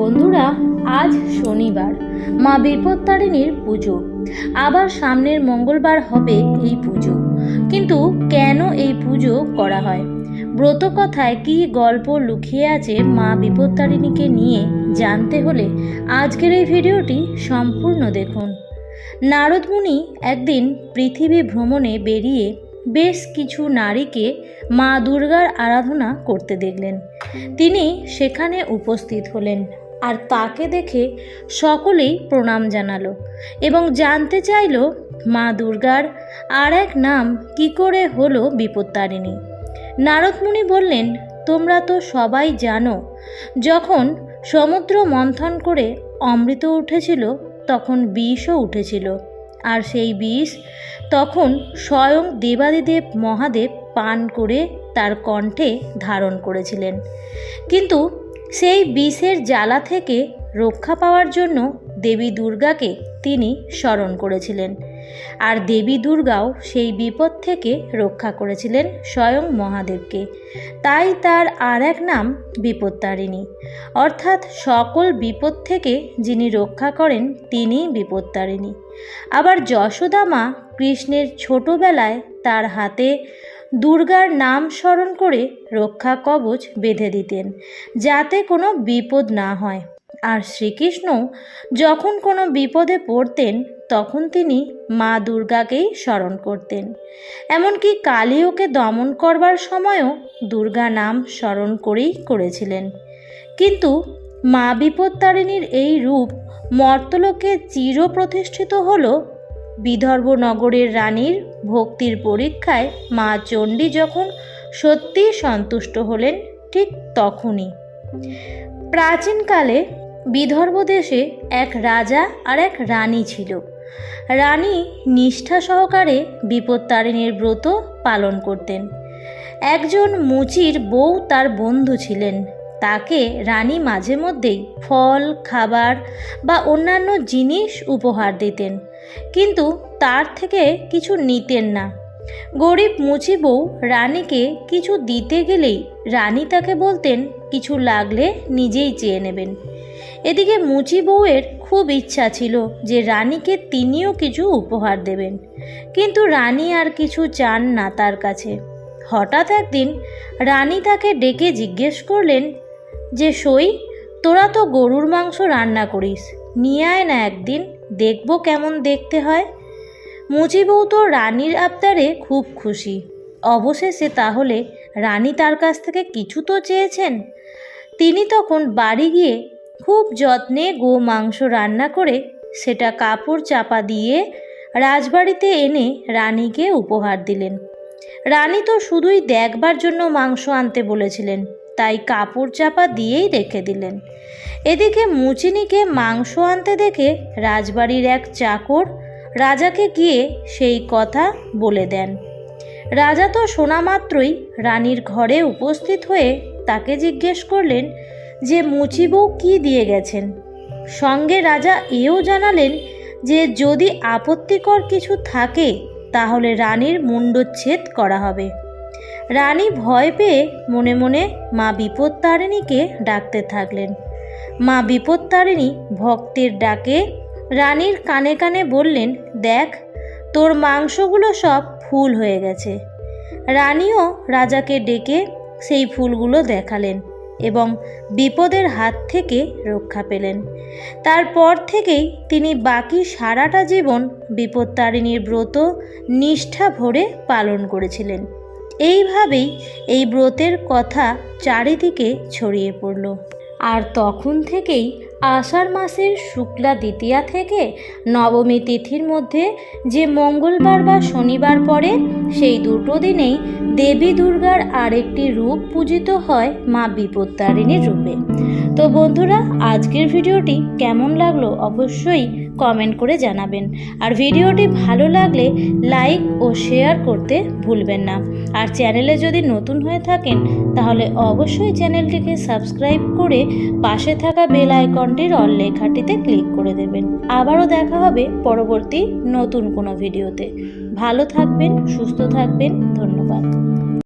বন্ধুরা, আজ শনিবার। মা বিপত্তারিণীর পুজো। আবার সামনের মঙ্গলবার হবে এই পুজো। কিন্তু কেন এই পুজো করা হয়? ব্রত কথায় কী গল্প লুকিয়ে আছে মা বিপত্তারিণীকে নিয়ে জানতে হলে আজকের এই ভিডিওটি সম্পূর্ণ দেখুন। নারদমুনি একদিন পৃথিবী ভ্রমণে বেরিয়ে বেশ কিছু নারীকে মা দুর্গার আরাধনা করতে দেখলেন। তিনি সেখানে উপস্থিত হলেন। আর তাকে দেখে সকলেই প্রণাম জানালো এবং জানতে চাইল মা দুর্গার আর এক নাম কি করে হলো বিপত্তারিণী। নারদমুনি বললেন, তোমরা তো সবাই জানো, যখন সমুদ্র মন্থন করে অমৃত উঠেছিল, তখন বিষও উঠেছিল। আর সেই বিষ তখন স্বয়ং দেবাদিদেব মহাদেব পান করে তার কণ্ঠে ধারণ করেছিলেন। কিন্তু সেই বিষের জ্বালা থেকে রক্ষা পাওয়ার জন্য দেবী দুর্গাকে তিনি স্মরণ করেছিলেন। আর দেবী দুর্গাও সেই বিপদ থেকে রক্ষা করেছিলেন স্বয়ং মহাদেবকে। তাই তার আর এক নাম বিপত্তারিণী। অর্থাৎ সকল বিপদ থেকে যিনি রক্ষা করেন, তিনিই বিপত্তারিণী। আবার যশোদা মা কৃষ্ণের ছোটোবেলায় তার হাতে দুর্গার নাম স্মরণ করে রক্ষা কবচ বেঁধে দিতেন, যাতে কোনো বিপদ না হয়। আর শ্রীকৃষ্ণ যখন কোনো বিপদে পড়তেন, তখন তিনি মা দুর্গাকেই স্মরণ করতেন। এমনকি কালীয়কে দমন করবার সময়ও দুর্গা নাম স্মরণ করেই করেছিলেন। কিন্তু মা বিপত্তারিণীর এই রূপ মর্তলোকে চির প্রতিষ্ঠিত হল বিদর্ভ নগরের রানীর ভক্তির পরীক্ষায় মা চণ্ডী যখন সত্যি সন্তুষ্ট হলেন, ঠিক তখনই। প্রাচীনকালে বিদর্ভ দেশে এক রাজা আর এক রানী ছিল। রানী নিষ্ঠা সহকারে বিপত্তারিণীর ব্রত পালন করতেন। একজন মুচির বউ তার বন্ধু ছিলেন। তাকে রানী মাঝে মধ্যেই ফল, খাবার বা অন্যান্য জিনিস উপহার দিতেন। কিন্তু তার থেকে কিছু নিতেন না। গরিব মুচি বউ রানীকে কিছু দিতে গেলেই রানী তাকে বলতেন, কিছু লাগলে নিজেই চেয়ে নেবেন। এদিকে মুচি বউয়ের খুব ইচ্ছা ছিল যে রানীকে তিনিও কিছু উপহার দেবেন। কিন্তু রানী আর কিছু চান না তার কাছে। হঠাৎ একদিন রানী তাকে ডেকে জিজ্ঞেস করলেন, যে সই, তোরা তো গরুর মাংস রান্না করিস। নিয়ে আয় না একদিন দেখব কেমন দেখতে হয়? মুচি বউ তো রানীর আবদারে খুব খুশি। অবশেষে তাহলে রানী তার কাছ থেকে কিছু তো চেয়েছেন। তিনি তখন বাড়ি গিয়ে খুব যত্নে গো মাংস রান্না করে সেটা কাপড় চাপা দিয়ে রাজবাড়িতে এনে রানীকে উপহার দিলেন। রানী তো শুধুই দেখবার জন্য মাংস আনতে বলেছিলেন, তাই কাপড় চাপা দিয়েই রেখে দিলেন। এদিকে মুচিনিকে মাংস আনতে দেখে রাজবাড়ির এক চাকর রাজাকে গিয়ে সেই কথা বলে দেন। রাজা তো শোনা মাত্রই রানীর ঘরে উপস্থিত হয়ে তাকে জিজ্ঞেস করলেন যে, মুচি বউ কী দিয়ে গেছেন? সঙ্গে রাজা এও জানালেন যে, যদি আপত্তিকর কিছু থাকে, তাহলে রানীর মুণ্ডচ্ছেদ করা হবে। রানী ভয় পেয়ে মনে মনে মা বিপত্তারিণীকে ডাকতে থাকলেন। মা বিপত্তারিণী ভক্তের ডাকে রানীর কানে কানে বললেন, দেখ, তোর মাংসগুলো সব ফুল হয়ে গেছে। রানীও রাজাকে ডেকে সেই ফুলগুলো দেখালেন এবং বিপদের হাত থেকে রক্ষা পেলেন। তারপর থেকেই তিনি বাকি সারাটা জীবন বিপত্তারিণীর ব্রত নিষ্ঠা ভরে পালন করেছিলেন। এইভাবেই এই ব্রতের কথা চারিদিকে ছড়িয়ে পড়ল। আর তখন থেকেই আষাঢ় মাসের শুক্লা দ্বিতীয়া থেকে নবমী তিথির মধ্যে যে মঙ্গলবার বা শনিবার পরে সেই দুটো দিনেই দেবী দুর্গার আরেকটি রূপ পূজিত হয় মা বিপত্তারিণীর রূপে। তো বন্ধুরা, আজকের ভিডিওটি কেমন লাগল অবশ্যই কমেন্ট করে জানাবেন। আর ভিডিওটি ভালো লাগলে লাইক ও শেয়ার করতে ভুলবেন না। আর চ্যানেলে যদি নতুন হয়ে থাকেন, তাহলে অবশ্যই চ্যানেলটিকে সাবস্ক্রাইব করে পাশে থাকা বেল আইকনটির অল লেখাটিতে ক্লিক করে দেবেন। আবারও দেখা হবে পরবর্তী নতুন কোনো ভিডিওতে। ভালো থাকবেন, সুস্থ থাকবেন, ধন্যবাদ।